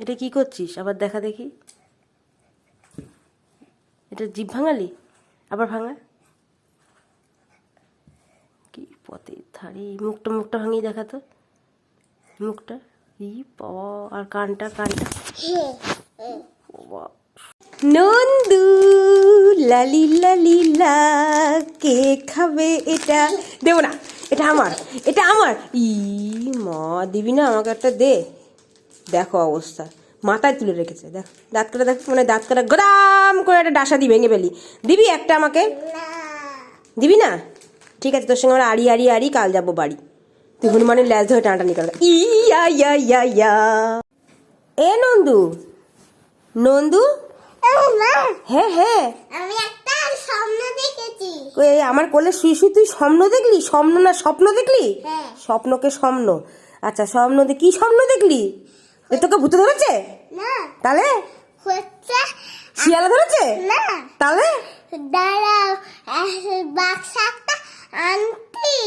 এটা কি করছিস? আবার দেখা দেখি। এটা জিভ ভাঙালি? আবার ভাঙা? কি পথে ধারে মুখটা মুখটা ভাঙিয়ে দেখা তো। মুখটা? ই বাবা, আর কানটা কানটা। নন্দু, লালি লালি, লা, কে খাবে এটা? দেবো না, এটা আমার এটা আমার। ই মা, দিবি না আমাকে একটা দে। দেখো অবস্থা। মাথায় তুলে রেখেছে দেখ। দাঁত কাটা দেখ মানে দাঁত কাটা গ্রাম করে একটা ডাসা দি ভেঙে ফেলি। দিবি একটা আমাকে? দিবি না? ঠিক আছে তোর সঙ্গে আমরা আড়ি আড়ি আড়ি কাল যাব বাড়ি। তুই হনুমানের ল্যাজ ধরে টানাটানি করবে ইয়া ইয়া ইয়া ইয়া। এ নন্দু। নন্দু? হ্যাঁ হ্যাঁ। আমি একটা স্বপ্ন দেখেছি। এই আমার কোলে শুয়ে শুয়ে তুই স্বপ্ন দেখলি? স্বপ্ন না স্বপ্ন দেখলি? হ্যাঁ। স্বপ্নকে স্বপ্ন। আচ্ছা স্বপ্ন কি স্বপ্ন দেখলি? এ তোকে ভূতে ধরেছে? না। তাহলে? হচ্ছে শিয়ালা ধরেছে? না। তাহলে? দাঁড়াও বাক্স একটা আনতি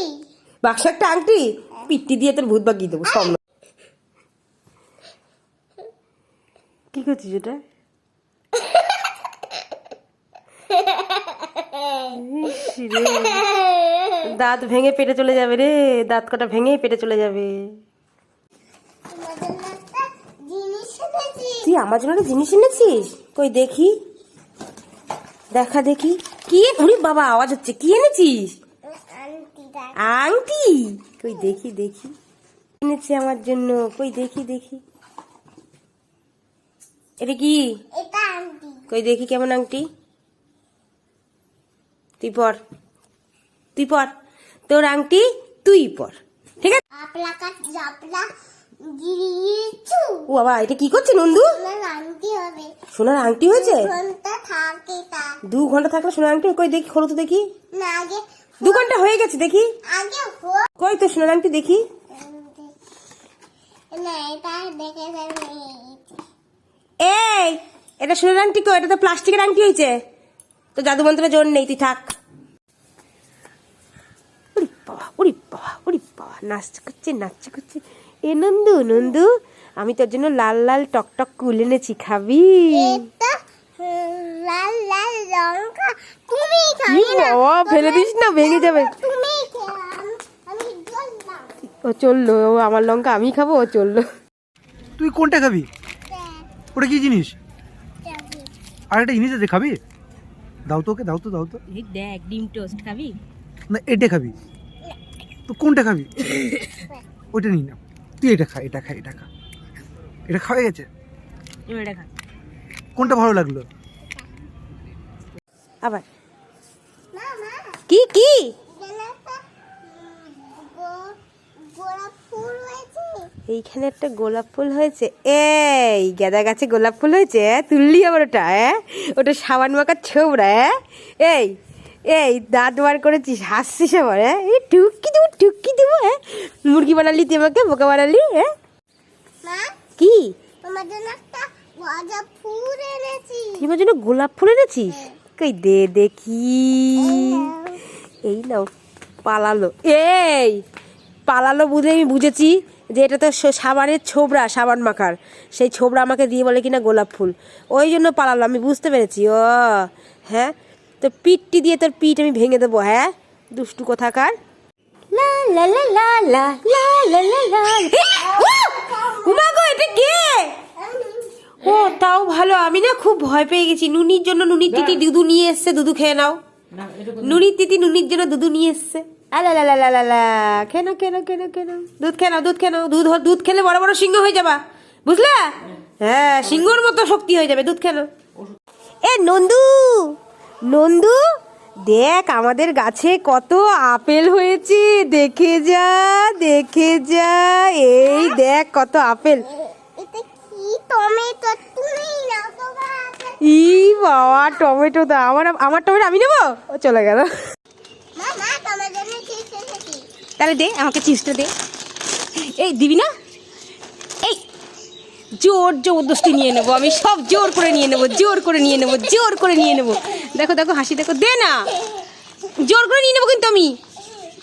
বাক্স একটা আংটি? পিট্টি দিয়ে তোর ভূত বাগিয়ে দেবো স্বপ্ন কি করছিস এটা? দাঁত ভেঙে পেটে চলে যাবে রে। দাঁত কটা ভেঙে পেটে চলে যাবে তোমাদের জন্য একটা জিনিস এনেছি তুই আমার জন্য একটা জিনিস এনেছিস? কই দেখি। দেখা দেখি। কি? উড়ি বাবা আওয়াজ হচ্ছে। কি এনেছিস? আংটি। কই দেখি দেখি। এনেছে আমার জন্য। কই দেখি দেখি। এটা কি? কই দেখি কেমন আংটি? তুই পর। তুই পর। তোর আংটি তুই পর। ঠিক আছে? ও বাবা এটা কি করছে নন্দু? সোনার আংটি হয়েছে? দু ঘণ্টা থাকলে সোনার আংটি কই দেখি খোলো তো দেখি। দু ঘণ্টা হয়ে গেছে দেখি। কই তো সোনার আংটি দেখি। এই এটা সোনার আংটি কই? এটা তো প্লাস্টিকের আংটি হয়েছে। তো জাদু মন্ত্রের জোর নেই তুই থাক। উড়ি বাবা উড়ি বাবা উড়ি বাবা নাচ করছে নাচ করছে। এ নন্দু নন্দু আমি তোর জন্য লাল লাল টকটক কুল এনেছি খাবি? এটা হুম, লাল লাল লঙ্কা তুমি খাবি না। বাবা ফেলে দিস না ভেঙে যাবে। তুমি ও চলল ও আমার লঙ্কা আমি খাব ও চলল। তুই কোনটা খাবি? ওটা কি জিনিস? আর একটা জিনিস আছে খাবি? দাও তো ওকে দাও তো দাও তো। দেখ ডিম টোস্ট খাবি? না এটা খাবি। তো কোনটা খাবি? ওইটা নিই না তুই এটা খা এটা খা এটা খা। এটা খাওয়া গেছে? কোনটা ভালো লাগল? আবার। কি কি? এইখানে একটা গোলাপ ফুল হয়েছে। এই গাঁদা গাছে গোলাপ ফুল হয়েছে হ্যাঁ? তুললি আবার ওটা হ্যাঁ? ওটা সাবান মাখার ছোবড়া হ্যাঁ? এই এই দাঁত বার করেছিস হাসছিস আবার হ্যাঁ? এই টুকি দেবো টুকি দেবো হ্যাঁ? মুরগি বানালি তুই আমাকে বোকা বানালি হ্যাঁ? কি? তোমার জন্য গোলাপ ফুল এনেছিস? কই দে দেখি। এই নাও পালালো। এই পালালো বুঝে আমি বুঝেছি যে এটা তো সাবানের ছোবড়া সাবান মাখার। সেই ছোবড়া আমাকে দিয়ে বলে কিনা গোলাপ ফুল। ওই জন্য পালালো আমি বুঝতে পেরেছি ও হ্যাঁ? তোর পিঠটি দিয়ে তোর পিঠ আমি ভেঙে দেবো হ্যাঁ দুষ্টু কোথাকার লা লা লা লা লা লা লা লা লা উমা গো এটা কে ও তাও ভালো আমি না খুব ভয় পেয়ে গেছি নুনির জন্য নুনির তিতি দুধু নিয়ে এসছে দুধু খেয়ে নাও নুনির তিতি নুনির জন্য দুধু নিয়ে এসছে আলা লা লা লা লা লা কেন কেন কেন কেন দুধ খেয়ে নাও দুধ খেয়ে নাও দুধ দুধ খেলে বড় বড় সিংহ হয়ে যাবা বুঝলে হ্যাঁ সিংহর মতো শক্তি হয়ে যাবে দুধ খেলো এ নন্দু নন্দু দেখ আমাদের গাছে কত আপেল হয়েছে। দেখে যা দেখে যা। এই দেখ কত আপেল। ই বাবা টমেটো দা আমার আমার টমেটো আমি নেব? ও চলে গেল। তাহলে দে আমাকে চিপসটা দে। এই দিবি না? জোর জবরদস্তি নিয়ে নেব। আমি সব জোর করে নিয়ে নেব, জোর করে নিয়ে নেব, জোর করে নিয়ে নেব। দেখো দেখো, হাসি দেখো, দে না। জোর করে নিয়ে নেব কিন্তু আমি।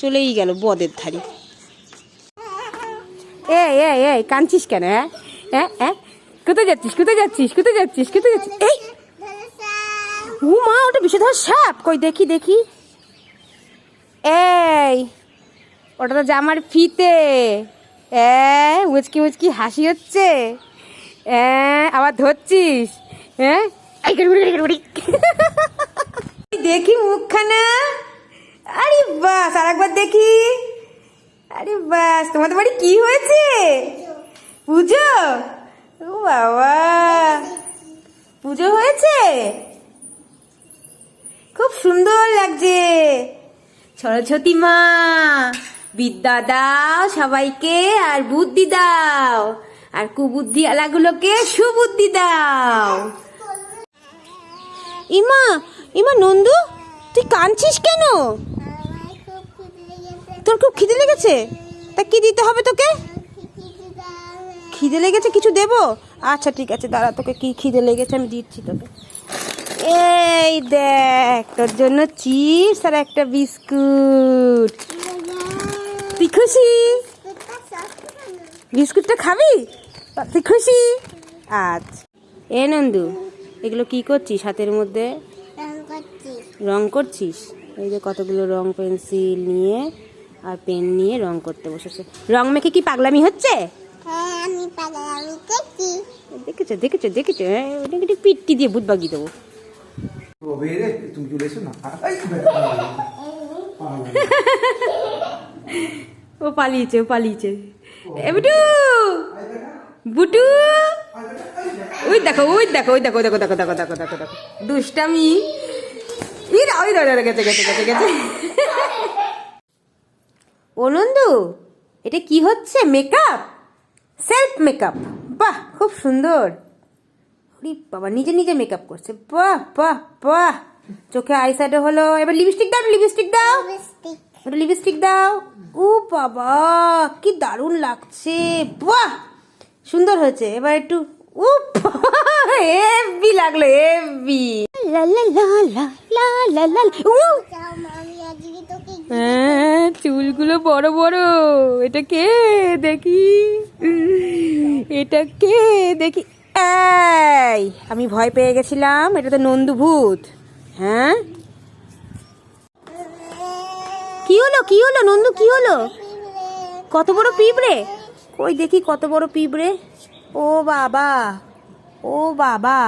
চলেই গেল বদের ধারি। এই এই কাঁদছিস কেন হ্যাঁ হ্যাঁ হ্যাঁ কোথায় যাচ্ছিস কোথায় যাচ্ছিস কোথায় যাচ্ছিস কোথায় যাচ্ছিস? এই! ও মা, ওটা বিষধর সাপ। কই, দেখি দেখি। এই! ওটা তো জামার ফিতে। এ মুচকি মুচকি হাসি হচ্ছে। এ আবার ধরছিস? হ্যাঁ। দেখি মুখখানা। আরে বাস আর একবার দেখি। আরে বাস, তোমাদের বাড়ি কি হয়েছে? পুজো? ও বাবা। পুজো হয়েছে? খুব সুন্দর লাগছে। সরস্বতী মা, বিদ্যা দাও সবাইকে আর বুদ্ধি দাও। আর কুবুদ্ধি আলাগুলোকে সুবুদ্ধি দাও। ইমা ইমা নন্দু, তুই কাঁদছিস কেন? তোর খুব খিদে লেগেছে? তা কি দিতে হবে তোকে? খিদে লেগেছে কিছু দেবো? আচ্ছা ঠিক আছে, দাঁড়া, তোকে কি খিদে লেগেছে আমি দিচ্ছি তোকে। এই দেখ, তোর জন্য চিপস আর একটা বিস্কুট। তুই খুশি? বিস্কুটটা খাবি? তুই খুশি? আচ্ছা এ নন্দু এগুলো কি করছিস হাতের মধ্যে? রং করছিস? এই যে কতগুলো রং পেন্সিল নিয়ে আর পেন নিয়ে রং করতে বসেছে। রং মেখে কি পাগলামি হচ্ছে? হ্যাঁ দেখছি দেখেছ দেখেছ। হ্যাঁ ওটাকে একটু পিট্টি দিয়ে ভূত বাগিয়ে দেবো। তুমি চলে এসো না। ও পালিয়েছে ও পালিয়েছে। এ বুটু! ওই দেখো ওই দেখো ওই দেখো দেখো দেখো দেখো দেখো দেখো দেখো। দুষ্টামি। ই ওই ধরে গেছে গেছে গেছে গেছে। ও নন্দু, এটা কি হচ্ছে? মেকআপ? Self makeup. বাহ, খুব সুন্দর। ওরে বাবা, নিজে নিজে মেকআপ করছে। বাহ বাহ বাহ। চোখে আই হলো। এবার লিপস্টিক দাও লিপস্টিক দাও। লিপস্টিক। একটু লিপস্টিক দাও। ও বাবা কি দারুণ লাগছে। বাহ! সুন্দর হয়েছে। এবার একটু ও হেভি লাগল হেভি। হ্যাঁ চুলগুলো বড় বড়। এটা কে? দেখি। এটা কে? দেখি। এই আমি ভয় পেয়ে গেছিলাম। এটা তো নন্দু ভূত। হ্যাঁ? কি হলো কি হলো নন্দু কি হলো? কত বড় পিঁপড়ে? কই দেখি কত বড় পিঁপড়ে? ও বাবা ও বাবা।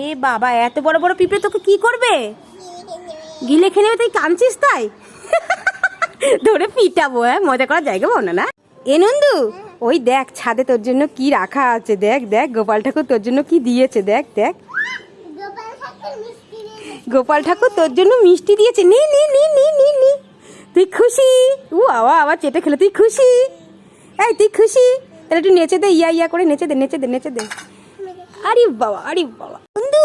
এ বাবা এত বড় বড় পিঁপড়ে তোকে কি করবে? গিলে খেয়ে নেবে তুই কাঁদছিস তাই? ধরে পিটাবো হ্যাঁ? মজা করার জায়গা পাবো না না? এ নন্দু ওই দেখ ছাদে তোর জন্য কি রাখা আছে দেখ দেখ গোপাল ঠাকুর তোর জন্য কি দিয়েছে দেখ দেখ। গোপাল ঠাকুর তোর জন্য মিষ্টি দিয়েছে নি নি নি নি নি। তুই খুশি? ও আওয়া আবার চেটে খেলে তুই খুশি? এই তুই খুশি? তাহলে একটু নেচে দে ইয়া ইয়া করে নেচে দে নেচে দে নেচে দে। আরে বাবা আরে বাবা। বন্ধু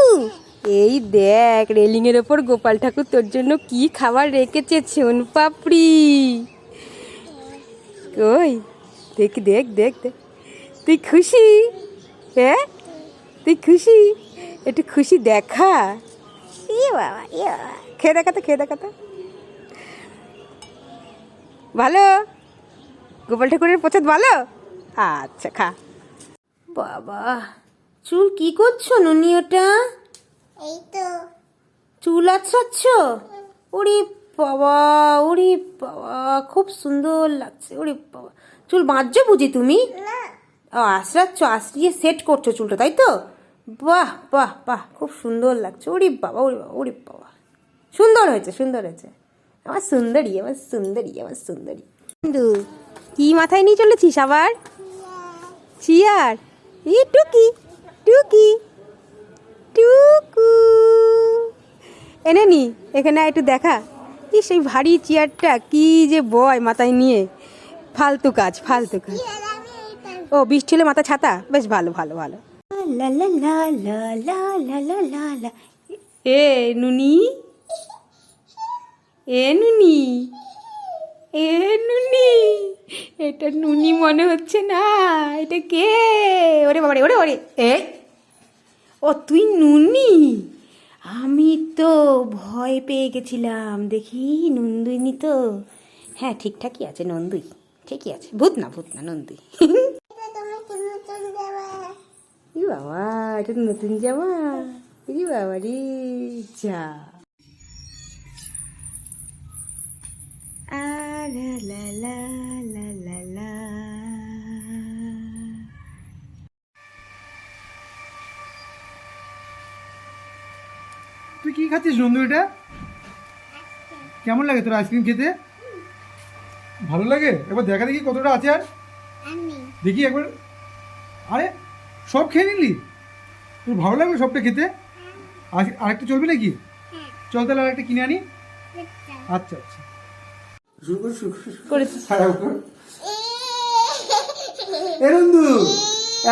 এই দেখ রেলিং এর ওপর গোপাল ঠাকুর তোর জন্য কি খাবার রেখেছে ছোন পাপড়ি। কই? দেখ দেখ দেখ দেখ। তুই খুশি? হ্যাঁ? তুই খুশি? একটু খুশি দেখা। ইয়ে বাবা ইয়ে খেয়ে দেখাতো খেয়ে দেখা দেখাতো ভালো? গোপাল ঠাকুরের প্রসাদ ভালো? আচ্ছা খা। বাবা চুল কি করছ নুনি ওটা? এই তো। চুল আছড়াচ্ছ ওরে বাবা ওরে বাবা খুব সুন্দর লাগছে ওরে বাবা। চুল বাঁধছো বুঝি তুমি? না। ও আশ্রাচ্ছ আশ্রিয়ে সেট করছ চুলটা তাই তো? বাহ বাহ বাহ খুব সুন্দর লাগছে ওরে বাবা ওরে বাবা ওরে বাবা। সুন্দর হয়েছে সুন্দর হয়েছে। আমার সুন্দরী আমার সুন্দরী আমার সুন্দরী। কিন্তু কি মাথায় নিয়ে চলেছিস আবার? চিয়ার ই টুকি টুকি টুকু। এনে নি এখানে একটু দেখা। কি সেই ভারী চেয়ারটা কি যে বয় মাথায় নিয়ে। ফালতু কাজ ফালতু কাজ। ও বৃষ্টি হলে মাথা ছাতা? বেশ ভালো ভালো ভালো। লা লা লা লা লা লা লা লা। এ নুনি? এ নুনি এ নুনি এটা নুনি মনে হচ্ছে না, এটা কে? ওরে বাবারে, ওরে ওরে এ? ও, তুই নুনি? আমি তো ভয় পেয়ে গেছিলাম, দেখি নন্দুইনি তো। হ্যাঁ ঠিকঠাকই আছে নন্দুই, ঠিকই আছে, ভূত না ভূত না, নন্দুই। চলে যাবে এটা নতুন জামা। এই বাবা রে যা। লা লা লা লা লা তুই কি খাচ্ছিস নন্দু এটা কেমন লাগে তোর আইসক্রিম খেতে ভালো লাগে এবার দেখা দেখি কতটা আছে আর দেখি একবার আরে সব খেয়ে নিলি তোর ভালো লাগবে সবটা খেতে আরেকটা চলবে নাকি চল তাহলে আরেকটা কিনে আনি আচ্ছা আচ্ছা শুরু কর শুরু কর করেছি। খারাপ কর। এ নন্দু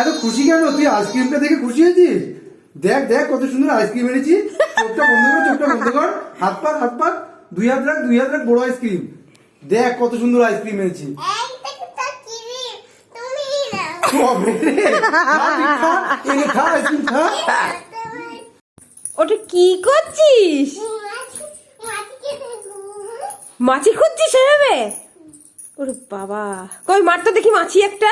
এত খুশি কেন? তুই আইসক্রিমটা দেখে খুশি হয়েছিস? দেখ দেখ কত সুন্দর আইসক্রিম এনেছি। চোখটা বন্ধ কর চোখটা বন্ধ কর। হাত পাক হাত পাক দুই হাত রাখ দুই হাত রাখ বড় আইসক্রিম দেখ কত সুন্দর আইসক্রিম এনেছি। এইটাকে তো কিনি মাছি খুঁজছিস এভাবে? ওরে বাবা। কই মারতো দেখি মাছি একটা।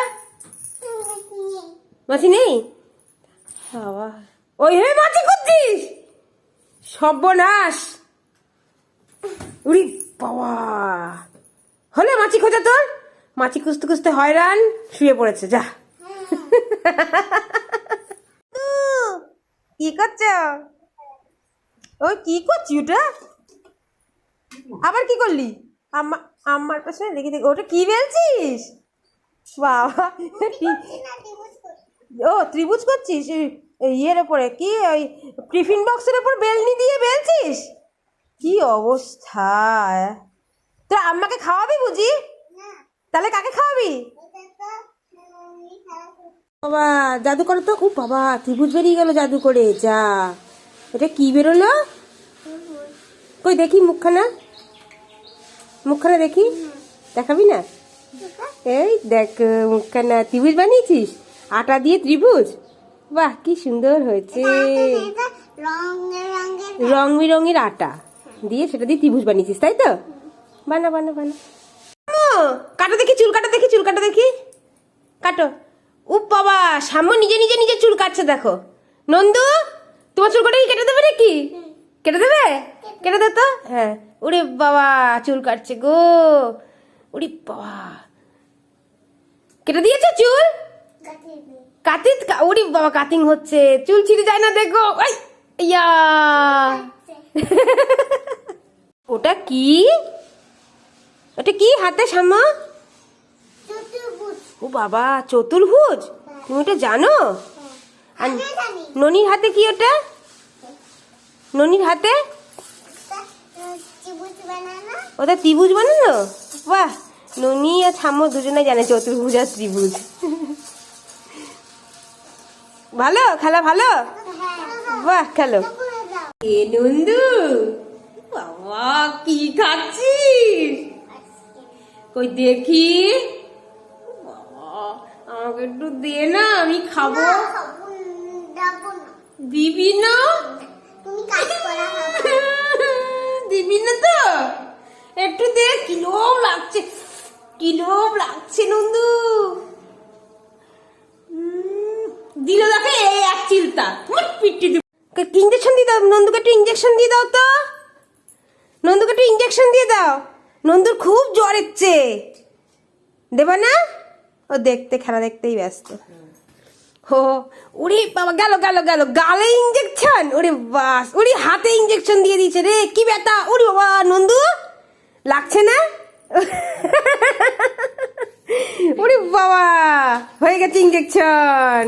মাছি নেই? বাবা। ওই হে মাছি খুঁজছিস? সর্বনাশ। উরি বাবা। হলে মাছি খোঁজা তোর? মাছি খুঁজতে খুঁজতে হয়রান শুয়ে পড়েছে যা। কি করছ? ও কি করছি ওটা? আবার কি করলি? আমার আমার পেছনে দেখি দেখি, ওটা কি বেলছিস? বাবা ও, ত্রিভুজ করছিস? ইয়ের ওপরে, কি ওই টিফিন বক্সের ওপর বেলনি দিয়ে বেলছিস? কি অবস্থা তুই আম্মাকে খাওয়াবি বুঝি? তাহলে কাকে খাওয়াবি? বাবা, জাদু করে তো। খুব বাবা, ত্রিভুজ বেরিয়ে গেল জাদু করে, যা। এটা কি বেরোলো? কই, দেখি মুখখানা। মুখখানা দেখি? দেখাবি না? এই দেখ মুখখানা ত্রিভুজ বানিয়েছিস? আটা দিয়ে ত্রিভুজ? বাহ কি সুন্দর হয়েছে। রং বেরঙের আটা। দিয়ে সেটা দিয়ে ত্রিভুজ বানিয়েছিস তাই তো? বানা বানা বানা। কাটো দেখি চুল কাটো দেখি চুল কাটো দেখি। কাটো। উপ বাবা সাম্য নিজে নিজে নিজে চুল কাটছে দেখো। নন্দু তোমার চুল কাটা কি কেটে দেবে নাকি? কেটে দেবে? কেটে দে তো। হ্যাঁ। ওরে বাবা চুল কাটছে গো। ওরে বাবা। কেটে দিয়েছে চুল? কাতিত ওরে বাবা কাটিং হচ্ছে। চুল ছিঁড়ে যায় না দেখো। ওই ইয়া। ওটা কি? ওটা কি হাতে সামা? ও বাবা চতুর্ভুজ তুমি ওটা জানো? আর আমি ননির হাতে কি ওটা? ননির হাতে? ওটা ত্রিভুজ বানানো বাহ! ননি আর ছাম্ম দুজনে জানে চতুর্ভুজ আর ত্রিভুজ। ভালো? খেলা ভালো? বাহ খেলো। এ নন্দু বাবা কি খাচ্ছিস? কই দেখি? আমাকে একটু দে না আমি খাব। দিবি না? দিবি না তো? একটু দে কিলোম লাগছে। কিলোম লাগছে, নন্দু। দিল দেখে এই এক চিলতা। তোমার পিটি ইঞ্জেকশন দিয়ে দাও? নন্দুকে একটু ইঞ্জেকশন দিয়ে দাও তো। নন্দুকে একটু ইঞ্জেকশন দিয়ে দাও। নন্দুর খুব জ্বর এসছে। দেবা না? ও দেখতে, খেলা দেখতেই ব্যস্ত। হো উড়ি, বাবা, গেল গেল গেল, গালে ইঞ্জেকশন ওরে বাস, উড়ি, হাতে ইঞ্জেকশন দিয়ে দিয়েছে রে, কি ব্যথা উড়ি, বাবা, নন্দু, লাগছে না? উড়ি, বাবা, হয়ে গেছে ইঞ্জেকশন